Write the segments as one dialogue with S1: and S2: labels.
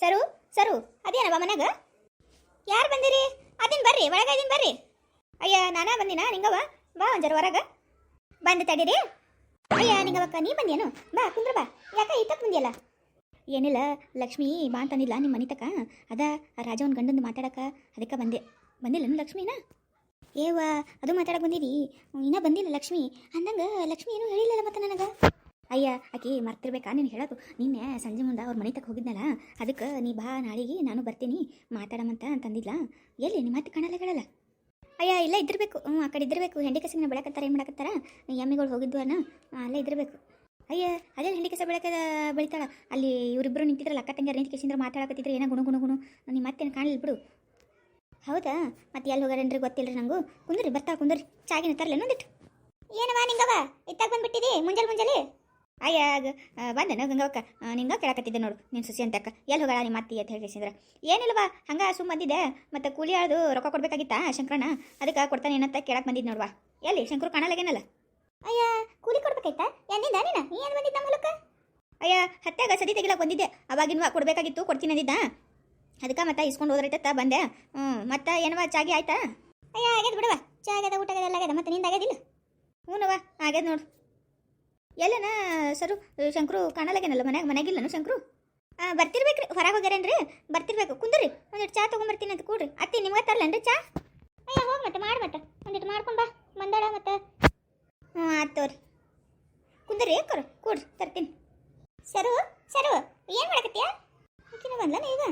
S1: ಸರು ಸರು, ಅದೇನವ ಮನ್ಯಾಗ ಯಾರು ಬಂದಿರಿ? ಅದಿನ ಬರ್ರಿ ಒಳಗ ಇದೀನಿ ಬರ್ರಿ. ಅಯ್ಯ, ನಾನಾ ಬಂದಿನ ನಿಂಗವ ಬಾ ಒಂಜರ ಹೊರಗ. ಬಂದು ತಡೀರಿ. ಅಯ್ಯ ನಿಂಗವಕ್ಕ ನೀ ಬಂದೇನು ಬಾ, ಕುಂದ್ರ ಬಾ. ಯಾಕ ಇತ್ತಕ್ಕೆ ಬಂದಿಯಲ್ಲ? ಏನಿಲ್ಲ, ಲಕ್ಷ್ಮಿ ಬಾ ಅಂತಂದಿಲ್ಲ ನಿಮ್ಮ ಮನೆ ತಕ? ಅದ ರಾಜವನ್ ಗಂಡಂದು ಮಾತಾಡಕ ಅದಕ್ಕೆ ಬಂದೆ. ಬಂದಿಲ್ಲನು ಲಕ್ಷ್ಮಿನ? ಏವ ಅದು ಮಾತಾಡಕ್ಕೆ ಬಂದಿರಿ. ಇನ್ನೂ ಬಂದಿಲ್ಲ ಲಕ್ಷ್ಮಿ. ಅಂದಂಗೆ ಲಕ್ಷ್ಮಿ ಏನೂ ಹೇಳಿಲ್ಲಲ್ಲ ಮತ್ತೆ ನನಗೆ? ಅಯ್ಯ, ಆಕಿ ಮರ್ತಿರ್ಬೇಕಾ? ನೀನು ಹೇಳೋದು. ನಿನ್ನೆ ಸಂಜೆ ಮುಂದೆ ಅವ್ರ ಮನೆ ತಕ್ಕ ಹೋಗಿದ್ನಲ್ಲ, ಅದಕ್ಕೆ ನೀ ಬಾ, ನಾಳೆಗೆ ನಾನು ಬರ್ತೀನಿ. ಮಾತಾಡಮಂತ ಅಂತಂದಿಲ್ಲ ಎಲ್ಲಿ? ನಿಮ್ಮ ಮತ್ತೆ ಕಾಣಲ್ಲ ಅಯ್ಯ, ಇಲ್ಲ, ಇದ್ದಿರಬೇಕು. ಹ್ಞೂ ಆ ಕಡೆ ಇದ್ದಿರಬೇಕು. ಹೆಂಡಿ ಕಸಿನ ಬೆಳಕತ್ತಾರ, ಏನು ಮಾಡಕತ್ತಾರ? ಎಮ್ಮಿಗಳು ಹೋಗಿದ್ವು ಅನ್ನ ಅಲ್ಲೇ ಇದ್ದಿರಬೇಕು. ಅಯ್ಯ ಅದೇ ಹೆಂಡಿ ಕಸ ಬೆಳಕ ಬೆಳಿತಾಳ? ಅಲ್ಲಿ ಇವರಿಬ್ಬರು ನಿಂತಿದ್ರಲ್ಲ, ಅಕ್ಕ ತಂಗಿ ನಿಂತು ಕಸಿಂದ್ರೆ ಮಾತಾಡಕತ್ತಿದ್ರೆ ಏನೋ ಗುಣ ಗುಣ ಗುಣ. ನಿಮ್ಮ ಮತ್ತೇನು ಕಾಣಲಿಲ್ಲ ಬಿಡು. ಹೌದಾ? ಮತ್ತೆ ಎಲ್ಲಿ ಹೋಗಾರೇನ್ರಿ ಗೊತ್ತಿಲ್ಲ ನಂಗೂ? ಕುಂದ್ರಿ ಬರ್ತಾ ಕುಂದ್ರಿ. ಚಾಗಿನ ತರಲೆ ಒಂದಿಟ್ಟು ಏನವಾ ನಿಂಗವ ಇತ್ತಾಗ ಬಂದ್ಬಿಟ್ಟಿದಿ ಮುಂಜಾನೆ ಮುಂಜಾನೆ ಅಯ್ಯ ಬಂದನ ಗಂಗವಕ್ಕ ನಿಂಗ ಕೇಳಕತ್ತಿದ್ದೆ ನೋಡು. ನಿನ್ನ ಸುಸಿ ಅಂತಕ್ಕ ಎಲ್ಲಿ ಹೋಗಳ ನಿಮ್ಮ ಅತ್ತಿ ಅಂತ ಹೇಳಿಸಿದ್ರ ಏನಿಲ್ವಾ ಹಂಗ ಸುಮ್ಮ ಬಂದಿದ್ದೆ. ಮತ್ತೆ ಕೂಲಿ ಆಳ್ದು ರೊಕ್ಕ ಕೊಡ್ಬೇಕಾಗಿತ್ತಾ ಶಂಕರಣ್ಣ? ಅದಕ್ಕೆ ಕೊಡ್ತಾನೆ ಏನಂತ ಕೇಳಕ್ ಬಂದಿದ್ದು ನೋಡ್ವಾ. ಎಲ್ಲಿ? ಶಂಕರು ಕಾಣಲಾಗೇನಲ್ಲ ಅಯ್ಯ, ಕೂಲಿ ಕೊಡ್ಬೇಕಾಯ್ತಾ? ಎಂದಿದ್ದ ನೀನ? ನೀ ಏನು ಬಂದಿದ್ದ ಮೂಲಕ ಅಯ್ಯ ಹತ್ತಾಗ ಸದಿ ತೆಗಿಲಕ್ಕೆ ಬಂದಿದ್ದೆ. ಅವಾಗಿನ್ವ ಕೊಡ್ಬೇಕಾಗಿತ್ತು, ಕೊಡ್ತೀನಿ ಅಂದಿದ್ದ. ಅದಕ್ಕೆ ಮತ್ತೆ ಇಸ್ಕೊಂಡು ಹೋದ್ರೈತ ಬಂದೆ. ಹ್ಞೂ ಮತ್ತೆ ಏನವ ಚಾಗಿ ಆಯ್ತಾ? ಅಯ್ಯ, ಆಗ್ಯದ ಬಿಡವ ಚಾ ಆಗ್ಯದ ಊಟ ಆಗ್ಯದ ಎಲ್ಲ ಆಗ್ಯದ ಮತ್ತೆ ನಿಂದ ಆಗ್ಯದಿಲ್ಲ ಹ್ಞೂನವ ಆಗ್ಯದ ನೋಡು. ಎಲ್ಲನ ಸರು, ಶಂಕರು ಕಾಣಲಾಗೇನಲ್ಲ ಮನ್ಯಾಗ? ಮನ್ಯಾಗಿಲ್ಲನು ಶಂಕರು? ಬರ್ತಿರ್ಬೇಕ್ರಿ. ಹೊರಗೆ ಹೋಗ್ಯಾರೇನ್ರಿ? ಬರ್ತಿರ್ಬೇಕು. ಕುಂದ್ರಿ. ಒಂದಿಟ್ಟು ಚಾ ತೊಗೊಂಬರ್ತೀನಿ ಅಂತ ಕೂಡ್ರಿ. ಅತ್ತಿ, ನಿಮ್ಗೆ ತರ್ಲೇನ್ರಿ ಚಾ? ಅಯ್ಯ, ಹೋಗಿ ಮತ್ತೆ, ಮಾಡಿ ಮತ್ತೆ. ಒಂದಿಟ್ಟು ಮಾಡ್ಕೊಂಡು ಬಾ. ಮಂದಾಳ ಮತ್ತೆ. ಹ್ಞೂ ಆಯ್ತು ತೋರಿ. ಕುಂದ್ರಿ ಕರು ಕೂಡ್ರಿ, ತರ್ತೀನಿ. ಸರು ಸರು, ಏನು ಮಾಡಕತ್ತೀಯ? ಆಕಿನ ಬಂದ್ಲ ಈಗ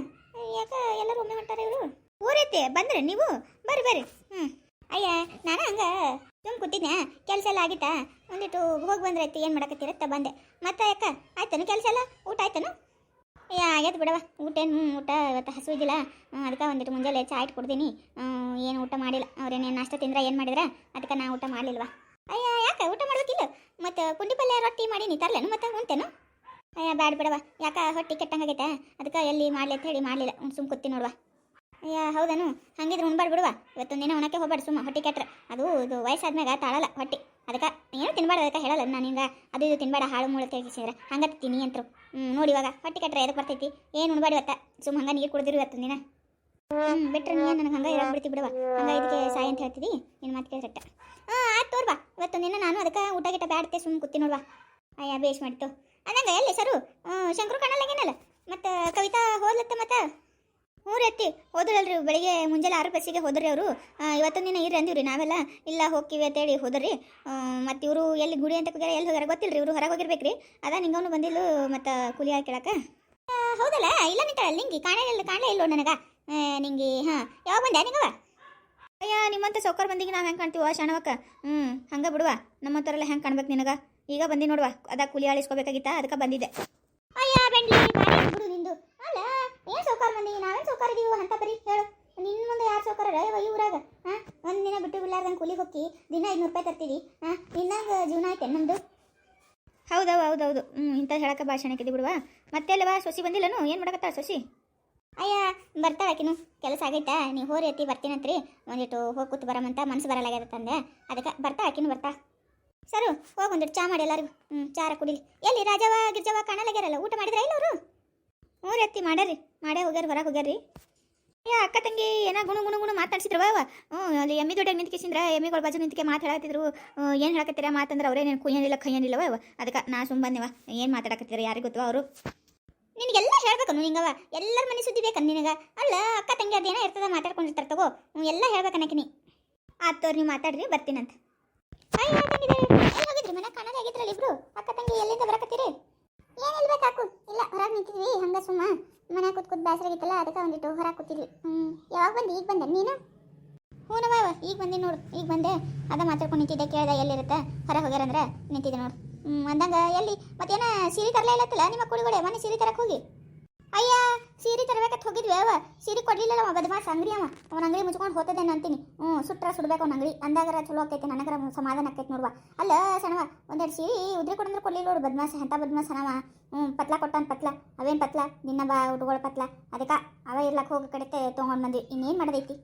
S1: ಯಾಕ ಎಲ್ಲರೂ ಒಮ್ಮೆ ಹೊಂಟಾರ ಇವರು? ಊರೈತೆ, ಬಂದ್ರೆ ನೀವು? ಬರ್ರಿ ಬರ್ರಿ. ಹ್ಞೂ ಅಯ್ಯ, ನಾನು ಹಂಗ ಸುಮ್ ಕೂತಿದ್ಯಾ? ಕೆಲಸ ಎಲ್ಲ ಆಗಿತ್ತಾ? ಒಂದಿಟ್ಟು ಹೋಗಿ ಬಂದ್ರೈತಿ ಏನು ಮಾಡಕತ್ತೀರತ್ತ? ಬಂದೆ. ಮತ್ತೆ ಯಾಕ? ಆಯ್ತನು ಕೆಲಸ ಎಲ್ಲ? ಊಟ ಆಯ್ತನು? ಏ, ಆಗ್ಯದ ಬಿಡವ ಊಟ ಏನು? ಊಟ ಇವತ್ತು ಹಸು ಇದ್ದಿಲ್ಲ. ಅದಕ್ಕೆ ಒಂದಿಟ್ಟು ಮುಂಜಾನೆ ಚಾ ಇಟ್ಟು ಕೊಡ್ತೀನಿ ಏನು ಊಟ ಮಾಡಿಲ್ಲ. ಅವ್ರೇನೇನು ನಾಷ್ಟ ತಿಂದ್ರೆ, ಏನು ಮಾಡಿದ್ರೆ, ಅದಕ್ಕೆ ನಾ ಊಟ ಮಾಡಲಿಲ್ವಾ? ಅಯ್ಯ, ಯಾಕೆ ಊಟ ಮಾಡಬೇಕಿಲ್ಲ ಮತ್ತು ಪುಂಡಿ ಪಲ್ಯ ರೊಟ್ಟಿ ಮಾಡೀನಿ ತರಲೇನು ಮತ್ತೆ? ಉಂಟೇನು? ಅಯ್ಯ, ಬ್ಯಾಡ ಬಿಡವ ಯಾಕೆ ಹೊಟ್ಟಿ ಕೆಟ್ಟಂಗಾಗೈತೆ ಅದಕ್ಕೆ ಎಲ್ಲಿ ಮಾಡಲಿ ಅಂತ ಹೇಳಿ ಮಾಡಲಿಲ್ಲ. ಸುಮ್ ಕೂತಿ ನೋಡುವ. ಹೌದನು? ಹಂಗಿದ್ರೆ ಬಿಡುವ. ಇವತ್ತು ದಿನ ಉಣಕ್ಕೆ ಹೋಗ್ಬಾರ್ದು ಸುಮ್ಮ ಹೊಟ್ಟೆ ಕೆಟ್ರೆ. ಅದು, ಇದು ವಯಸ್ಸಾದ್ಮ್ಯಾಗ ತಾಳಲ್ಲ ಹೊಟ್ಟೆ. ಅದಕ್ಕೆ ಏನು ತಿನ್ಬಾರ್ದು ಅದಕ್ಕೆ ಹೇಳಲ್ಲ. ನಾನಿಂದ ಅದು ಇದು ತಿನ್ಬೇಡ, ಹಾಳು ಮೂಳು ತೆಗಿಸಿದ್ರೆ ಹಂಗೆ ತಿನ್ನಿ ಅಂತರು. ನೋಡಿ ಇವಾಗ, ಹೊಟ್ಟೆ ಕೆಟ್ರೆ ಎದಕ್ಕೆ ಬರ್ತೈತಿ? ಏನು ಉಣ್ಬಾಡಿ ಇವತ್ತ? ಸುಮ್ಮ ಹಂಗೆ ನೀರು ಕುಡಿದಿರು ಇವತ್ತು ಹ್ಞೂ ಬಿಟ್ರೆ ನೀ ನನಗೆ ಹಂಗೆ ಇರೋದು ಬಿಡ್ತಿ ಬಿಡುವ? ಹಂಗೆ ಇದಕ್ಕೆ ಸಾಯಿ ಅಂತ ಹೇಳ್ತಿದ್ದಿ ನಿನ್ನ ಮಾತು ಕೇಳಿರಟ್ಟ ಹಾಂ ಆಯ್ತು ಇವತ್ತೊಂದು ದಿನ ನಾನು ಅದಕ್ಕೆ ಊಟ ಗಿಟ ಬ್ಯಾಡ್ತೆ ಸುಮ್ಮ ಕೂತಿ ನೋಡ್ವಾ. ಅಯ್ಯ, ಬೇಷ್ ಮಾಡಿತು ಅದಂಗೆ ಎಲ್ಲಿ ಸರು? ಶಂಕರು ಏನಲ್ಲ? ಮತ್ತು ಕವಿತಾ ಹೋದ್ಲತ್ತ ಮತ್ತೆ? ಹ್ಞೂ ರೀ ಅತ್ತಿ ಹೋದ್ರಲ್ರಿ ಬೆಳಿಗ್ಗೆ ಮುಂಜಾನೆ ಆರು ಬಸ್ಸಿಗೆ ಹೋದ್ರಿ ಅವರು. ಇವತ್ತೊಂದು ದಿನ ಇರಿ ಅಂದಿವ್ರಿ ನಾವೆಲ್ಲ. ಇಲ್ಲ ಹೋಗ್ತೀವಿ ಅಂತೇಳಿ ಹೋದ್ರಿ. ಮತ್ತು ಇವರು ಎಲ್ಲಿ ಗುಡಿ ಅಂತ ಹೋಗ್ಯಾರ ಎಲ್ಲಿ ಹೋಗ್ಯಾರ ಗೊತ್ತಿಲ್ಲ ರೀ ಇವರು ಹೊರಗೆ ಹೋಗಿರ್ಬೇಕ್ರಿ. ಅದ ನಿಂಗವನು ಬಂದಿಲ್ಲ ಮತ್ತು ಕೂಲಿ ಹಾಕಿ ಕೇಳಕ್ಕೆ ಹೌದಲ್ಲ? ಇಲ್ಲ ನಿಂತಾಳ ನಿಂಗೆ? ಕಾಣಲಿಲ್ಲ ಕಾಣಲೇ ಇಲ್ಲೋ ನನಗೆ? ನಿಂಗೆ, ಹಾಂ. ಯಾವಾಗ ಬಂದೆ ನಿಂಗವ ಅಯ್ಯ, ನಿಮ್ಮಂತ ಸೌಕರ್ ಬಂದಿಗೆ ನಾವು ಹೆಂಗೆ ಕಾಣ್ತೀವ ಶಾಣವಕ್ಕ? ಹ್ಞೂ ಹಂಗೆ ಬಿಡುವ. ನಮ್ಮಂಥವ್ರೆಲ್ಲ ಹೆಂಗೆ ಕಾಣ್ಬೇಕು ನಿನಗ? ಈಗ ಬಂದಿ ನೋಡುವ. ಅದ ಕೂಲಿ ಆಳಿಸ್ಕೋಬೇಕಾಗಿತ್ತ ಅದಕ್ಕೆ ಬಂದಿದ್ದೆ. ಅಯ್ಯ, ಬೆಂಡ್ಲಿ ಬಿಡು ನಿಂದು. ಅಲ್ಲ ಏನು ಸೌಕಾರ ಮಂದಿ? ನಾವೇನು ಸೌಕಾರ ಇದೀವಿ? ಅಂತ ಬರೀ ಹೇಳು. ನಿನ್ನ ಮುಂದೆ ಯಾರು ಸೌಕಾರ? ಅಯ್ಯವ ಈ ಊರಾಗ ಹಾಂ ಒಂದು ದಿನ ಬಿಟ್ಟು ಬಿಡ್ಲಾರ್ದಂಗೆ ಕೂಲಿಗೆ ಹೋಗಿ ದಿನ ಐನೂರು ರೂಪಾಯಿ ತರ್ತೀವಿ ಹಾಂ ನಿನ್ನಂಗ ಜೀವನ ಐತೆ ನಮ್ಮದು ಹೌದೌದು ಹೌದೌದು. ಹ್ಞೂ ಇಂಥ ಹೇಳಕ್ಕೆ ಭಾಷಣಕ್ಕಿದೆ ಬಿಡುವ? ಮತ್ತೆ ಅಲ್ಲವಾ ಸೊಸಿ ಬಂದಿಲ್ಲನು ಏನು ಮಾಡಕತ್ತ ಸೊಸಿ? ಅಯ್ಯ ಬರ್ತಾ ಆಕಿನು. ಕೆಲಸ ಆಗೈತಾ? ನೀವು ಹೋರಿ ಎತ್ತಿ ಬರ್ತೀನಂತ್ರಿ ಒಂದಿಟ್ಟು ಹೋಗಿ ಕೂತು ಬರಮಂತ ಮನ್ಸು ಬರಲಾಗ್ಯದಂದೆ ಅದಕ್ಕೆ ಬರ್ತಾ ಆಕಿನು ಬರ್ತಾ. ಸರು ಹೋಗಿ ಒಂದಿಟ್ಟು ಚಾ ಮಾಡಿ ಎಲ್ಲರಿಗೂ. ಹ್ಞೂ ಚಾರ ಕುಡಿಲಿ. ಎಲ್ಲಿ ರಾಜವ ಗಿರ್ಜವ ಕಾಣಲಾಗ್ಯಾರಲ್ಲ ಊಟ ಮಾಡಿದ್ರ ಇಲ್ಲ ಅವರು ಹ್ಞೂ ರೀ ಅತ್ತಿ ಮಾಡ್ಯಾರಿ ಮಾಡೇ ಹೋಗ್ಯಾರ ಹೊರಗೆ ಹೋಗ್ಯಾರಿ ಏ, ಅಕ್ಕ ತಂಗಿ, ಏನೋ ಗುಣ ಗುಣ ಗುಣ ಮಾತಾಡ್ಸಿದ್ರವ ಹ್ಞೂ, ಅಲ್ಲಿ ಎಮ್ಮಿ ದೊಡ್ಡ ನಿಂತ್ಕಿಸಿಂದ್ರ ಎಮ್ಮಿಗಳ ಬಾಜು ನಿಂತ್ಕೆ ಮಾತಾಡತ್ತಿದ್ರು ಏನು ಹೇಳಕತ್ತೀರ? ಮಾತಂದ್ರೆ ಅವರೇನೇನು ಕುಯ್ಯನಿಲ್ಲ ಕೈಯನಿಲ್ಲವ ಅದಕ್ಕೆ ನಾ ಸುಮ್ಮ ಬಂದೆವ ಏನು ಮಾತಾಡಕತ್ತೀರ ಯಾರಿಗೆ ಗೊತ್ತು ಅವರು? ನಿನಗೆಲ್ಲ ಹೇಳ್ಬೇಕು ಹಿಂಗವ? ಎಲ್ಲರ ಮನೆ ಸುದ್ದಿ ಬೇಕ ನಿನಗೆ? ಅಲ್ಲ, ಅಕ್ಕ ತಂಗಿ ಅದೇನೋ ಇರ್ತದ ಮಾತಾಡ್ಕೊಂಡಿರ್ತಾರೆ ತಗೋ. ಎಲ್ಲ ಹೇಳ್ಬೇಕು ಅನ್ನಕಿನಿ ಆತೋರ್ ನೀವು ಮಾತಾಡ್ರಿ, ಬರ್ತೀನಂತ. ಎಲ್ಲಿ ಹೋಗಿದ್ರಿ? ಮನೆ ಕಾಣದೇ ಆಗಿದ್ರಲ್ಲ ಇಬ್ರು? ಅಕ್ಕ ತಂಗಿ ಎಲ್ಲಿಂದ ಬರಕತ್ತೀರಿ? ಏನಿಲ್ಲ ಕಾಕು ಇಲ್ಲ, ಹೊರಗೆ ನಿಂತಿದ್ವಿ, ಹಂಗ ಸುಮ್ಮ. ಮನೆ ಕೂತ್ ಕೂತ್ ಬೇಸರಾಗಿತ್ತಲ್ಲ ಅದಕ್ಕೆ ಒಂದಿಟ್ಟು ಹೊರಗೆ ಕೂತಿದ್ವಿ. ಹ್ಞೂ ಯಾವಾಗ ಬಂದು? ಈಗ ಬಂದೆ. ನೀನು? ಹ್ಞೂ ನವ ಈಗ ಬಂದಿ ನೋಡು. ಈಗ ಬಂದೆ. ಅದ ಮಾತಾಡ್ಕೊಂಡು ನಿಂತಿದ್ದೆ, ಕೇಳ್ದೆ ಎಲ್ಲಿರುತ್ತೆ? ಹೊರಗೆ ಹೋಗ್ಯಾರಂದ್ರೆ ನಿಂತಿದ್ದೆ ನೋಡು. ಹ್ಞೂ ಅಂದಂಗೆ ಎಲ್ಲಿ? ಮತ್ತೇನ, ಸೀರೆ ತರಲೇ ಇಲ್ಲತ್ತಲ್ಲ? ನಿಮ್ಮ ಕುಡಿಗೋಡೆ ಮನೆ ಸೀರೆ ತರಕ್ಕೆ ಹೋಗಿ. ಅಯ್ಯ, ಸೀರೆ ತರಬೇಕಂತ ಹೋಗಿದ್ವಿ ಅವ. ಸೀರೆ ಕೊಡ್ಲಿಲ್ಲ ಅವ ಬದಮಾಸ್ ಅಂಗಡಿ ಅವ. ಅವ್ನ ಅಂಗಡಿ ಮುಚ್ಕೊಂಡು ಹೋಗ್ತದೇನು ಅಂತೀನಿ. ಹ್ಞೂ, ಸುಟ್ರ ಸುಡ್ಬೇಕು ಅವ್ನ ಅಂಗಡಿ. ಅಂದಾಗರ ಚಲೋ ಆಕೈತೆ, ನನಗರ ಸಮಾಧಾನ ಆಕೈತೆ ನೋಡುವ. ಅಲ್ಲ ಸಣವ ಒಂದೆರಡು ಸೀರೆ ಉದ್ರಿ ಕೊಡಂದ್ರೆ ಕೊಡ್ಲಿಲ್ಲ ನೋಡು ಬದಮಾಸ ಎಂತ ಬದಮಾಸ್ ಸಣವ ಹ್ಞೂ, ಪತ್ಲ ಕೊಟ್ಟಾನ ಪತ್ಲ. ಅವೇನು ಪತ್ಲ? ನಿನ್ನ ಬಾ ಹುಡುಗಳ ಪತ್ಲ. ಅದಕ್ಕೆ ಅವ ಇರ್ಲಕ್ಕೆ ಹೋಗೋ ಕಡೆ ತೊಗೊಂಡು ಬಂದ್ವಿ. ಇನ್ನೇನು ಮಾಡೋದೈತಿ?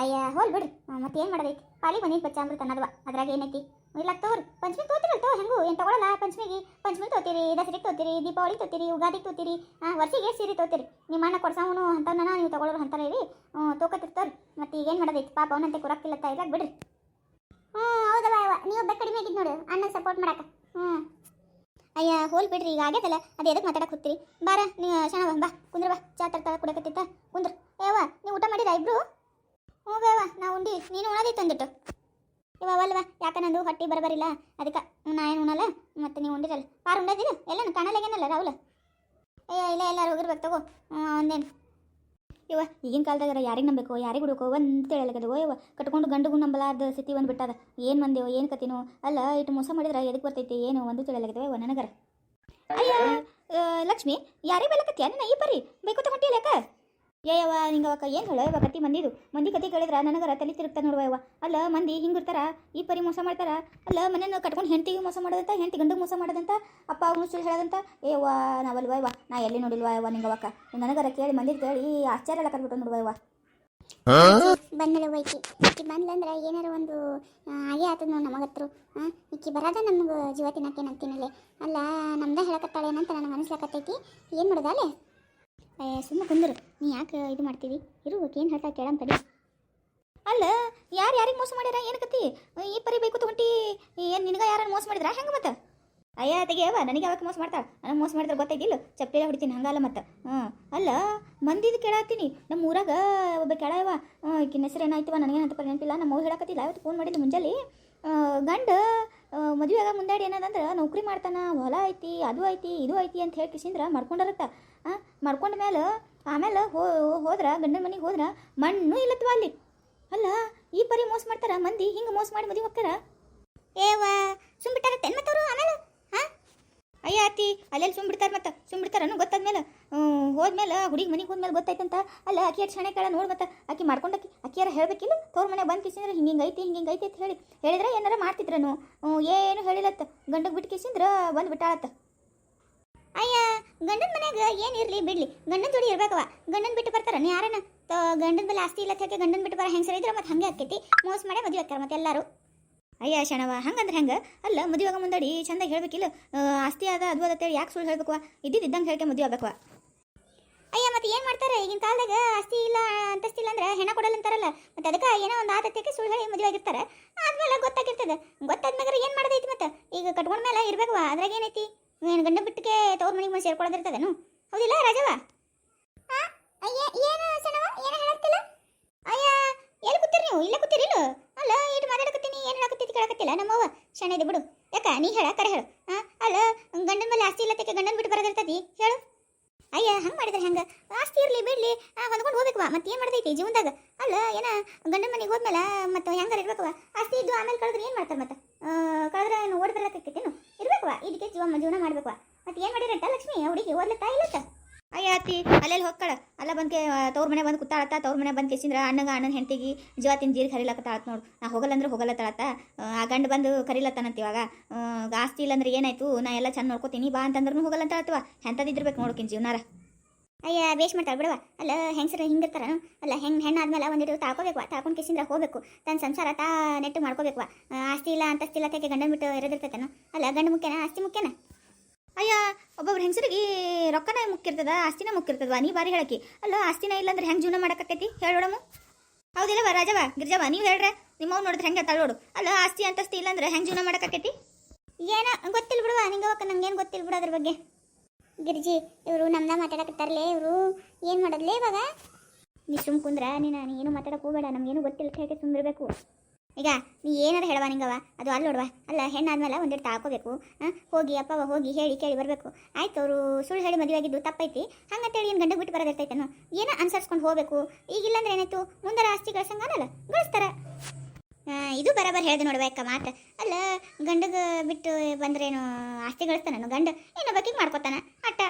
S1: ಅಯ್ಯ, ಹೋಲ್ ಬಿಡ್ರಿ ಮತ್ತೆ ಏನು ಮಾಡೋದೈತಿ ಪಾಲಿ ಬಂದಿದ್ದು ಬಚ್ಚಾಮೃತ ಅನ್ನೋದವ ಅದ್ರಾಗ ಏನೈತಿ? ಇಲ್ಲ ತಗೋರಿ ಪಂಚಮಿ ತೋತಿರಲ್ ತೋ, ಹೆಂಗು? ಏನು ತಗೊಳಲ್ಲ? ಪಂಚಮಿಗೆ ಪಂಚಮಿ ತೋತೀರಿ ದಸರಿಗೆ ತೋತೀರಿ, ದೀಪಾವಳಿ ತೋತೀರಿ ಯುಗಾದಿಗೆ ತೋತೀರಿ ವರ್ಷಿಗೆ ಸೀರೆ ತೋತೀರಿ. ನಿಮ್ಮ ಅಣ್ಣ ಕೊಡ್ಸವನು ಅಂತವನ್ನ ನೀವು ತಗೊಳ್ಳೋರು ಅಂತಾರೆ ರೀ ಹ್ಞೂ ಮತ್ತೆ ಈಗೇನು ಮಾಡೋದೈತಿ ಪಾಪ ಅವನಂತೆ ಕೊರಕ್ಕಿಲ್ಲತ್ತ ಇರಾಗ ಬಿಡ್ರಿ. ಹ್ಞೂ ಹೌದಲ್ಲ ನೀವು ಒಬ್ಬ ಕಡಿಮೆ ಆಗಿದ್ದು ನೋಡು. ಅಣ್ಣ ಸಪೋರ್ಟ್ ಮಾಡಕ ಹ್ಞೂ ಅಯ್ಯ, ಹೋಲ್ ಬಿಡ್ರಿ. ಈಗ ಆಗ್ಯದಲ್ಲ. ಅದು ಎದಕ್ಕೆ ಮಾತಾಡಕ್ಕೆ ಹೋಗ್ತೀರಿ? ಬಾರ ನೀವು ಶಣ ಬಾ ಕುಂದ್ರ ಬಾ. ಚಾ ತರ್ತಾಳ ಕುಡಕತ್ತಿತ್ತ ಕುಂದ್ರ. ಏವ ನೀವು ಊಟ ಮಾಡಿರ ಇಬ್ರು? ಹ್ಞೂ ಬೇವ ನಾ ಉಂಡಿ. ನೀನು ಉಣದಿತ್ತು ಅಂದಿಟ್ಟು ಇವಲ್ವ ಯಾಕೆ ನಂದು ಹೊಟ್ಟಿ ಬರಬರಿಲ್ಲ? ಅದಕ್ಕೆ ನಾ ಏನು ಉಣಲ್ಲ? ಮತ್ತೆ ನೀವು ಉಂಡಿರಲ್ಲ ಪಾರು ಉಂಡದಿಲ್ಲ ಎಲ್ಲನು ಕಾಣಲಾಗೇನಲ್ಲ ರಾಹುಲ್? ಅಯ್ಯ ಇಲ್ಲ ಎಲ್ಲರೂ ಹೋಗಿರ್ಬೇಕು ತಗೋ. ಒಂದೇನು? ಇವ, ಈಗಿನ ಕಾಲದಾಗ ಯಾರಿಗೆ ನಂಬೇಕು ಯಾರಿಗೆ ಹುಡುಕೋ? ಒಂದು ತಿಳಿಯಲಾಗದವೋ ಇವ, ಕಟ್ಕೊಂಡು ಗಂಡುಗೂ ನಂಬಲಾರ್ದ ಸ್ಥಿತಿ ಒಂದು ಬಿಟ್ಟದ. ಏನು ಮಂದೇವೋ ಏನು ಕತಿನೋ ಅಲ್ಲ ಇಟ್ಟು ಮೋಸ ಮಾಡಿದ್ರೆ ಎದಕ್ಕೆ ಬರ್ತೈತಿ? ಏನು, ಒಂದು ತಿಳಿಯಲಾಗದವ ಇವ, ನನಗರ. ಅಯ್ಯ ಲಕ್ಷ್ಮಿ ಯಾರಿಗೆ ಬೇಲಕತ್ತೀಯ ನನ್ನ ಈ ಪರಿ? ಬೇಕು ತಗೊಂಡಿಲ್ಲ ಏಯವ್ವ ನಿಂಗೆ ಅವಕ್ಕ ಏನು ಹೇಳೋ? ಕತಿ ಮಂದಿದು. ಮಂದಿ ಕತಿ ಕೇಳಿದ್ರೆ ನನಗರ ತಲೆ ತಿರುಗ್ತಾ ನೋಡುವ ಇವ ಅಲ್ಲ ಮಂದಿ ಹಿಂಗಿರ್ತಾರ ಈ ಪರಿ ಮೋಸ ಮಾಡ್ತಾರ. ಅಲ್ಲ ಮನೇನ ಕಟ್ಕೊಂಡು ಹೆಂಡತಿಗೆ ಮೋಸ ಮಾಡೋದಂತ ಹೆಂಡತಿ ಗಂಡಿಗೆ ಮೋಸ ಮಾಡೋದಂತ ಅಪ್ಪ ಅವನು ಸುಳ್ಳು ಹೇಳೋದಂತ? ಏವ ನಾವಲ್ವ ಇವ? ನಾ ಎಲ್ಲಿ ನೋಡಿಲ್ವ ಇವ ನಿಂಗೆ ಅವಕ್ಕ ನನಗರ ಕೇಳಿ ಮಂದಿ ಕೇಳಿ ಆಶ್ಚರ್ಯ ಎಲ್ಲ ಕರ್ಬಿಟ್ಟು ನೋಡುವ ಇವ.
S2: ಬಂದಳು ಬೈಕಿ ಈಕಿ. ಬಂದ್ಲಂದ್ರೆ ಏನಾರ ಒಂದು ಆಗೇ ಆತದ ನೋಡಿ ನಮಗತ್ರು ಹಾಂ ಈಕಿ ಬರದ ನಮ್ಗೆ ಜೀವ ತಿನ್ನಕ್ಕೆ ನಂತೀನಲ್ಲೇ ಅಲ್ಲ ನಮ್ದ ಹೇಳಕತ್ತಾಳೆ ಏನಂತ ನನಗೆ ಅನಿಸ್ಲಕತ್ತೈತಿ. ಏನು ಮಾಡೋದ ಅಲ್ಲೇ?
S1: ಸುಮ್ಮನೆ ಕುಂದ್ರು. ನೀ ಯಾಕೆ ಇದು ಮಾಡ್ತೀವಿ? ಇರು ಏನು ಹೇಳ್ತಾ ಕೇಳಂತ ತಡಿ. ಅಲ್ಲ, ಯಾರು ಯಾರಿಗೆ ಮೋಸ ಮಾಡ್ಯಾರ? ಏನು ಈ ಪರಿ ಬೇಕು ತಗೊಂಡು ಏನು ನಿನಗ ಯಾರು ಮೋಸ ಮಾಡಿದ್ರ? ಹೆಂಗೆ ಮತ್ತೆ? ಅಯ್ಯ ತೆಗಿಯವ ನನಗೆ ಯಾವಾಗ ಮೋಸ ಮಾಡ್ತಾಳ? ನನಗೆ ಮೋಸ ಮಾಡಿದ್ರೆ ಗೊತ್ತಾಗಿಲ್ಲ ಚಪ್ಪಲಿ ಹೊಡಿತೀನಿ, ಹಂಗಲ್ಲ ಮತ್ತೆ? ಅಲ್ಲ, ಮಂದಿದು ಕೇಳತ್ತೀನಿ. ನಮ್ಮ ಊರಾಗ ಒಬ್ಬ ಕೇಳವ ಈಕಿನ ಹೆಸರು ಏನಾಯ್ತವ ನನಗೇನಂತ ನೆನಪಿಲ್ಲ, ನಮ್ಮ ಅವ್ವ ಹೇಳಕತ್ತಿಲ್ಲ ಇವತ್ತು ಫೋನ್ ಮಾಡಿದ್ದು ಮುಂಜಾನೆ ಗಂಡ ಮದುವೆಯಾಗ ಮುಂದಾಡಿ ಏನದಂದ್ರೆ, ನೌಕರಿ ಮಾಡ್ತಾನ, ಹೊಲ ಐತಿ, ಅದು ಐತಿ, ಇದು ಐತಿ ಅಂತ ಹೇಳಿ ಕಿಸಿಂದ್ರ ಮಾಡ್ಕೊಂಡಿರತ್ತ ಹಾಂ ಮಾಡ್ಕೊಂಡ ಮೇಲೆ ಆಮೇಲೆ ಹೋ ಹೋದ್ರ ಗಂಡನ ಮನೆಗೆ ಹೋದ್ರ ಮಣ್ಣು ಇಲ್ಲತ್ವ ಅಲ್ಲಿ? ಅಲ್ಲ ಈ ಪರಿ ಮೋಸ ಮಾಡ್ತಾರ ಮಂದಿ ಹಿಂಗೆ ಮೋಸ ಮಾಡಿ ಮದುವೆ ಹೋಗ್ತಾರ?
S2: ಏವ ಸುಮ್ಬಿಟ್ಟಾರತ್ತೆ ಮತ್ತವರು ಆಮೇಲೆ? ಹಾಂ?
S1: ಅಯ್ಯ ಅತ್ತಿ ಅಲ್ಲೆಲ್ಲಿ ಸುಮ್ಬಿಡ್ತಾರ ಮತ್ತೆ ಸುಮ್ಬಿಡ್ತಾರನು ಗೊತ್ತಾದ್ಮೇಲೆ ಹೋದ್ಮೇಲೆ ಹುಡುಗಿ ಮನೆಗೆ ಹೋದ್ಮೇಲೆ ಗೊತ್ತಾಯ್ತಂತ? ಅಲ್ಲ ಅಕ್ಕಿ ಅಟ್ ಕ್ಷಣ ಕೇಳ ನೋಡ್ ಮತ್ತೆ ಆಕಿ ಅಕ್ಕಿ ಆಕಿಯಾರ ಹೇಳ್ಬೇಕಿಲ್ಲ? ತವ್ರ ಮನೆ ಬಂದು ಕಿಸಿಂದ್ರೆ ಹಿಂಗೆ ಹಿಂಗೆ ಐತಿ ಹಿಂಗೆ ಹಿಂಗೆ ಐತಿ ಅಂತ ಹೇಳಿ ಹೇಳಿದ್ರೆ ಏನಾರ ಮಾಡ್ತಿದ್ರನು? ಏನು ಹೇಳಿಲ್ಲತ್ತ ಗಂಡಗೆ ಬಿಟ್ಟು ಕಿಸಿಂದ್ರ ಬಂದು ಬಿಟ್ಟಾಳತ್ತ.
S2: ಅಯ್ಯ, ಗಂಡನ ಮನ್ಯಾಗ ಏನು ಇರಲಿ ಬಿಡ್ಲಿ. ಗಂಡನ ಜೋಡಿ ಇರಬೇಕವ ಗಂಡನ ಬಿಟ್ಟು ಬರ್ತಾರ. ನೀ ಯಾರನ್ನ ತ, ಗಂಡನ ಬಲ್ಲಿ ಆಸ್ತಿ ಇಲ್ಲ ಹೇಗೆ ಗಂಡನ ಬಿಟ್ಟು ಬರ? ಹೆಂಗೆ ಇದ್ರೆ ಮತ್ತೆ ಹಂಗೆ ಆಕೈತಿ. ಮೋಸ ಮಾಡಿ ಮದುವೆ ಆಕ್ಕಾರ ಮತ್ತೆ ಎಲ್ಲರೂ.
S1: ಅಯ್ಯ ಶಣವ, ಹಂಗಂದ್ರೆ ಹೆಂಗೆ? ಅಲ್ಲ ಮದುವೆಗ ಮುಂದಡಿ ಚಂದ ಹೇಳ್ಬೇಕಿಲ್ಲ. ಆಸ್ತಿ ಅದ, ಅದು ಅದ ಯಾಕೆ ಸುಳ್ಳು ಹೇಳ್ಬೇಕು ಇದ್ದಿದ್ದಂಗೆ ಹೇಳ್ಕೆ ಮದುವೆ ಆಗ್ಬೇಕು
S2: ಅಯ್ಯ ಮತ್ತೆ ಏನು ಮಾಡ್ತಾರೆ? ಈಗಿನ ಕಾಲದಾಗ ಆಸ್ತಿ ಇಲ್ಲ, ಅಂತಸ್ತಿಲ್ಲ ಅಂದ್ರೆ ಹೆಣ ಕೊಡಲ್ಲ ಅಂತಾರಲ್ಲ. ಮತ್ತೆ ಅದಕ್ಕೆ ಏನೋ ಒಂದು ಆತತ್ಯಕ್ಕೆ ಸುಳ್ಳು ಹೇಳಿ ಮದುವೆ ಆಗಿರ್ತಾರೆ. ಆದ್ಮೇಲೆ ಗೊತ್ತಾಗಿರ್ತದೆ. ಗೊತ್ತಾದ್ಮೇಲೆ ಏನು ಮಾಡೋದೈತಿ ಮತ್ತೆ? ಈಗ ಕಟ್ಕೊಂಡ ಮೇಲೆ ಇರ್ಬೇಕು ಅದ್ರಾಗ ಏನೈತಿ? ಏನು ಗಂಡ ಬಿಟ್ಟಿಗೆ ತವ್ರ ಮನೆಗೆ ಬಂದು ಸೇರ್ಕೊಳ್ಳೋದಿರ್ತದೇನು ಹೌದಿಲ್ಲ ರಾಜವ ಏನು ಸಣವ ಏನು ಹೇಳತ್ತಿಲ್ಲ ಅಯ್ಯ, ಎಲ್ಲಿ ಕೂತೀರಿ ನೀವು? ಇಲ್ಲೇ ಕೂತೀರಿ ಇಲ್ಲ? ಅಲ್ಲ ಇಟ್ಟು ಮಾತಾಡಕತ್ತೀನಿ, ಏನು ಹೇಳಕತ್ತಿ ಕೇಳಕತ್ತಿಲ್ಲ, ನಮ್ಮವ್ವ. ಶಣೈದೆ ಬಿಡು. ಯಾಕ, ನೀ ಹೇಳ ಕರೆ ಹೇಳು. ಅಲ್ಲ, ಗಂಡನ ಮೇಲೆ ಆಸ್ತಿ ಇಲ್ಲ ತೆಗೆ ಗಂಡನ ಬಿಟ್ಟು ಬರೋದಿರ್ತದಿ ಹೇಳು. ಅಯ್ಯ, ಹಂಗೆ ಮಾಡಿದ್ರೆ ಹೆಂಗೆ? ಆಸ್ತಿ ಇರಲಿ, ಬಿಡ್ಲಿ. ಹೊಂದ್ಕೊಂಡು ಹೋಗ್ಬೇಕವ ಮತ್ತೆ ಏನು ಮಾಡ್ದೈತಿ ಜೀವನದಾಗ? ಅಲ್ಲ, ಏನ, ಗಂಡನ ಮನೆಗೆ ಹೋದ್ಮೇಲೆ ಮತ್ತೆ ಹೆಂಗಾರ ಇರ್ಬೇಕವ ಆಸ್ತಿ ಇದ್ದು ಆಮೇಲೆ ಕಳೆದ್ರೆ ಏನು ಮಾಡ್ತಾರೆ ಮತ್ತೆ? ಕಳೆದ್ರೆ ಏನು ಓಡಿ ಬರ್ಲಕ್ಕೈತೇನು ಇರ್ಬೇಕವ ಇದಕ್ಕೆ ಜೀವ, ಜೀವನ ಮಾಡ್ಬೇಕವ ಮತ್ತೆ ಏನು ಮಾಡಿರಂತ ಲಕ್ಷ್ಮಿ? ಹುಡುಗಿ ಓದ್ಲತ್ತಾ ಇಲ್ಲತ್ತ?
S1: ಅಯ್ಯ ಅತ್ತಿ ಅಲ್ಲೆಲ್ಲಿ ಹೋಗ್ಕಳ? ಅಲ್ಲ ಬಂದ್ಕೆ ತವ್ರ ಮನೆ ಬಂದು ಕೂತಾಳತ್ತ ತವ್ರ ಮನೆ ಬಂದು ಕೆಸಿಂದ್ರ ಅಣ್ಣಗ, ಅಣ್ಣನ ಹೆಂಡತಿಗೆ ಜೀವ ತಿನ್ ಜೀರಿಗೆ ಕರಿಲತ್ತಾಳತ್ ನೋಡು. ನಾ ಹೋಗಲ್ಲ ಅಂದ್ರೆ ಹೋಗಲ್ಲ ತಾಳತ್ತ. ಆ ಗಂಡ ಬಂದು ಕರಿಲತ್ತಾನಂತ ಇವಾಗ. ಆಸ್ತಿ ಇಲ್ಲಂದ್ರೆ ಏನಾಯ್ತು? ನಾ ಎಲ್ಲ ಚಂದ ನೋಡ್ಕೋತೀನಿ, ಬಾ ಅಂತಂದ್ರೂ ಹೋಗಲ್ಲ ಅಂತಾಳತ್ವ ಎಂಥದಿದ್ದಿರ್ಬೇಕು ನೋಡ್ಕಿನ್ ಜೀವನಾರ.
S2: ಅಯ್ಯ ಬೇಷ್ ಮಾಡ್ತಾಳೆ ಬಿಡವ ಅಲ್ಲ, ಹೆಂಗಸರ ಹಿಂಗಿರ್ತಾರ? ಅಲ್ಲ ಹೆಣ್ಣು ಹೆಣ್ಣಾದ್ಮೇಲೆ ಒಂದಿಟ್ಟು ತಾಳ್ಕೋಬೇಕು ತಾಳ್ಕೊಂಡು ಕಿಸಿಂದ್ರ ಹೋಗ್ಬೇಕು. ತನ್ನ ಸಂಸಾರ ತಾ ನೆಟ್ಟು ಮಾಡ್ಕೋಬೇಕು ಆಸ್ತಿ ಇಲ್ಲ ಅಂತಸ್ತಿಲ್ಲ ತೆಗೆ ಗಂಡನ ಬಿಟ್ಟು ಇರೋದಿರ್ತೈತೇನು ಅಲ್ಲ, ಗಂಡ ಮುಖ್ಯನ? ಆಸ್ತಿ ಮುಖ್ಯನ?
S1: ಅಯ್ಯ, ಒಬ್ಬೊಬ್ರು ಹೆಂಗಸರಿಗೆ ರೊಕ್ಕನ ಮುಕ್ಕಿರ್ತದ, ಆಸ್ತಿನ ಮುಕ್ಕಿರ್ತದವಾ ನೀ ಬಾರಿ ಹೇಳಕಿ ಅಲ್ಲ, ಆಸ್ತಿನ ಇಲ್ಲಂದ್ರೆ ಹೆಂಗೆ ಜೀವನ ಮಾಡಕತ್ತೈತಿ? ಹೇಳೋಡಮು ಹೌದಿಲ್ಲವ ರಾಜವ ಗಿರ್ಜವ ನೀವು ಹೇಳ್ರೆ. ನಿಮ್ಮವ್ ನೋಡಿದ್ರೆ ಹೆಂಗೆ ತಳ್ಳೋಡು ಅಲ್ಲ, ಆಸ್ತಿ ಅಂತಸ್ತಿ ಇಲ್ಲಂದ್ರೆ ಹೆಂಗೆ ಜೀವನ ಮಾಡಕತ್ತೈತಿ?
S2: ಏನ ಗೊತ್ತಿಲ್ಲ ಬಿಡುವ, ನಿಂಗೆ ಅವಕ್ಕ ನಂಗೇನು ಗೊತ್ತಿಲ್ಲ ಬಿಡು ಅದ್ರ ಬಗ್ಗೆ. ಗಿರ್ಜಿ, ಇವರು ನಮ್ದ ಮಾತಾಡಕತ್ತಾರಲೇ, ಇವರು ಏನು ಮಾಡೋದ್ಲೇ ಇವಾಗ?
S1: ನೀ ಸುಮ್ ಕುಂದ್ರ, ನೀನು ಏನು ಮಾತಾಡಕ್ಕೆ ಹೋಗಬೇಡ, ನಮಗೇನು ಗೊತ್ತಿಲ್ಲ ಹೇಗೆ ಸುಮ್ಮನಿರ್ಬೇಕು
S2: ಈಗ ನೀ ಏನಾರ ಹೇಳವ ನಿಂಗವ ಅದು ಅಲ್ಲಿ ನೋಡುವ. ಅಲ್ಲ, ಹೆಣ್ಣಾದ್ಮೇಲೆ ಒಂದೆರಡು ತಾಕೋಬೇಕು ಹೋಗಿ ಅಪ್ಪವ ಹೋಗಿ ಹೇಳಿ ಕೇಳಿ ಬರಬೇಕು. ಆಯ್ತು, ಅವರು ಸುಳ್ಳು ಹೇಳಿ ಮದುವೆ ಆಗಿದ್ದು ತಪ್ಪೈತಿ. ಹಂಗಂತೇಳಿ ಏನು ಗಂಡ ಬಿಟ್ಟು ಬರೋದಿರ್ತೈತೇನು? ಏನೋ ಅನ್ಸರ್ಸ್ಕೊಂಡು ಹೋಗ್ಬೇಕು? ಈಗಿಲ್ಲಾಂದ್ರೆ ಏನಾಯ್ತು? ಮುಂದರ ಆಸ್ತಿ ಗಳಿಸಂಗಲ್ಲ ಗಳಿಸ್ತಾರ. ಇದು ಬರಾಬರ್ ಹೇಳ್ದೆ ನೋಡ್ಬೇಕ ಮಾತು. ಅಲ್ಲ, ಗಂಡಗ ಬಿಟ್ಟು ಬಂದ್ರೇನು ಆಸ್ತಿ ಗಳಿಸ್ತಾನು ಗಂಡ? ಏನೋ ಬಗ್ಗೆ ಮಾಡ್ಕೊತಾನ ಆಟ?